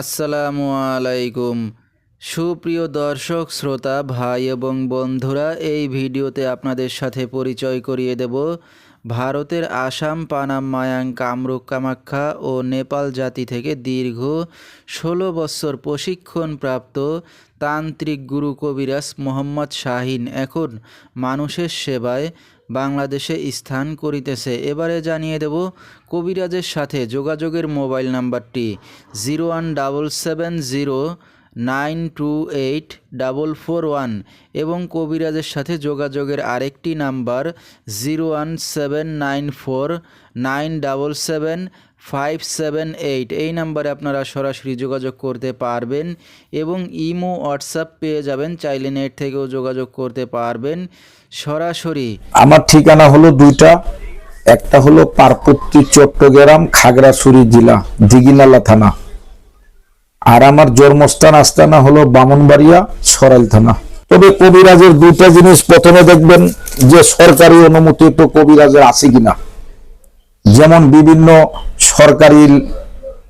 আসসালামু আলাইকুম। সুপ্রিয় দর্শক, শ্রোতা, ভাই এবং বন্ধুরা, এই ভিডিওতে আপনাদের সাথে পরিচয় করিয়ে দেব ভারতের আসাম, পানাম, মায়াং, কামরূপ, কামাখ্যা ও নেপাল জাতি থেকে দীর্ঘ ষোলো বছর প্রশিক্ষণপ্রাপ্ত তান্ত্রিক গুরু কবিরাজ মোহাম্মদ শাহিন এখন মানুষের সেবায় বাংলাদেশে স্থান করিতেছে। এবারে জানিয়ে দেব কবিরাজের সাথে যোগাযোগের মোবাইল নাম্বারটি zero one double seven zero nine two eight double four one এবং কবিরাজের সাথে যোগাযোগের আরেকটি number zero one seven nine four nine double seven five seven eight. এই নাম্বারে আপনারা সরাসরি যোগাযোগ করতে পারবেন এবং ইমো, হোয়াটসঅ্যাপ পেয়ে যাবেন। চাইলে নেট থেকেও যোগাযোগ করতে পারবেন। সরাসরি আমার ঠিকানা হলো দুইটা। একটা হলো পার্বতী, চট্টগ্রাম, খাগড়াছড়ি জেলা, দিঘিনালা থানা। আর আমার জন্মস্থান আস্তানা হলো বামনবাড়িয়া, সরাইল থানা। তবে কবিরাজের দুইটা জিনিস প্রথমে দেখবেন যে সরকারি অনুমতি তো কবিরাজের আছে কিনা। যেমন বিভিন্ন সরকারি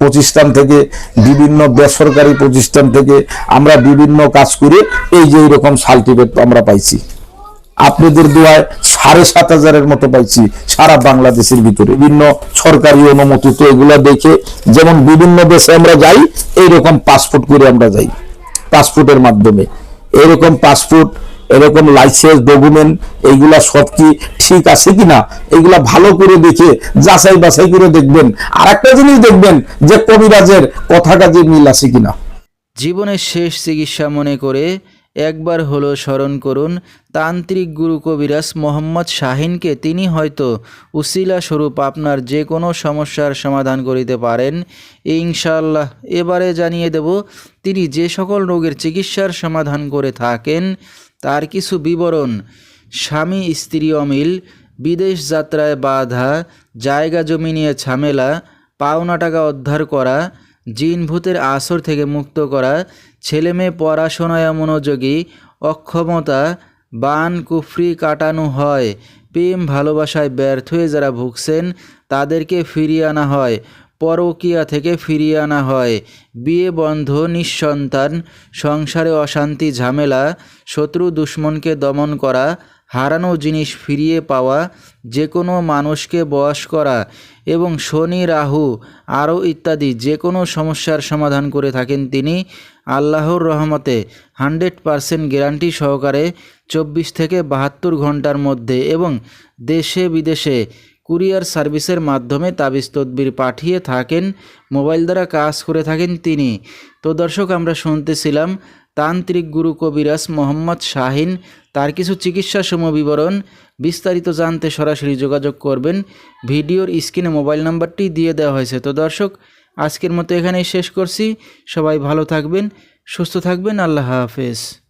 প্রতিষ্ঠান থেকে, বিভিন্ন বেসরকারি প্রতিষ্ঠান থেকে আমরা বিভিন্ন কাজ করে এই যে এরকম সার্টিফিকেট আমরা পাইছি। আপনাদের দোয়ায় সাড়ে সাত হাজারের মতো পাইছি সারা বাংলাদেশের ভিতরে। বিভিন্ন সরকারি অনুমোদিত এগুলো দেখে যেমন বিভিন্ন দেশে আমরা যাই, এইরকম পাসপোর্ট করে আমরা যাই। পাসপোর্টের মাধ্যমে। এরকম পাসপোর্ট এরকম লাইসেন্স ডকুমেন্ট এইগুলা সব কি ঠিক আছে কিনা, এইগুলা ভালো করে দেখে, যাচাই বাছাই করে দেখবেন। আর একটা জিনিস দেখবেন যে কবিরাজের কথা কাজে মিল আছে কিনা। জীবনের শেষ চিকিৎসা মনে করে একবার হলো স্মরণ করুন, তান্ত্রিক গুরু কবিরাজ মোহাম্মদ শাহিনকে তিনি হয়তো উসিলা স্বরূপ আপনার যে কোনো সমস্যার সমাধান করিতে পারেন। ইনশাল্লাহ এবারে জানিয়ে দেব, তিনি যে সকল রোগের চিকিৎসার সমাধান করে থাকেন, তার কিছু বিবরণ। স্বামী, স্ত্রী অমিল, বিদেশ যাত্রায় বাধা, জায়গা জমি নিয়ে ঝামেলা, পাওনা টাকা উদ্ধার করা জিন ভূতের আসর থেকে মুক্ত করা ছেলে মেয়ে পড়াশোনায় মনোযোগী, অক্ষমতা, বান কুফরি কাটানো হয়। প্রেম ভালোবাসায় ব্যর্থ হয়ে যারা ভুগছেন, তাদেরকে ফিরিয়ে আনা হয়। পরকীয়া থেকে ফিরিয়ে আনা হয়। বিয়ে বন্ধ, নিঃসন্তান, সংসারে অশান্তি, ঝামেলা, শত্রু দুশ্মনকে দমন করা হারানো জিনিস ফিরিয়ে পাওয়া যে কোনো মানুষকে বশ করা এবং শনি, রাহু, আরও ইত্যাদি যে কোনো সমস্যার সমাধান করে থাকেন তিনি। আল্লাহর রহমতে হান্ড্রেড পারসেন্ট গ্যারান্টি সহকারে চব্বিশ থেকে বাহাত্তর ঘণ্টার মধ্যে এবং দেশে বিদেশে কুরিয়ার সার্ভিসের মাধ্যমে তাবিজ তদবির পাঠিয়ে থাকেন, মোবাইল দ্বারা কাজ করে থাকেন তিনি। তো দর্শক, আমরা শুনতেছিলাম তান্ত্রিক গুরু কবিরাজ মোহাম্মদ শাহিন তার কিছু চিকিৎসা সম বিবরণ, বিস্তারিত জানতে সরাসরি যোগাযোগ করবেন। ভিডিওর স্ক্রিনে মোবাইল নাম্বারটি দিয়ে দেওয়া হয়েছে। তো দর্শক, আজকের মতো এখানেই শেষ করছি। সবাই ভালো থাকবেন, সুস্থ থাকবেন। আল্লাহ হাফেজ।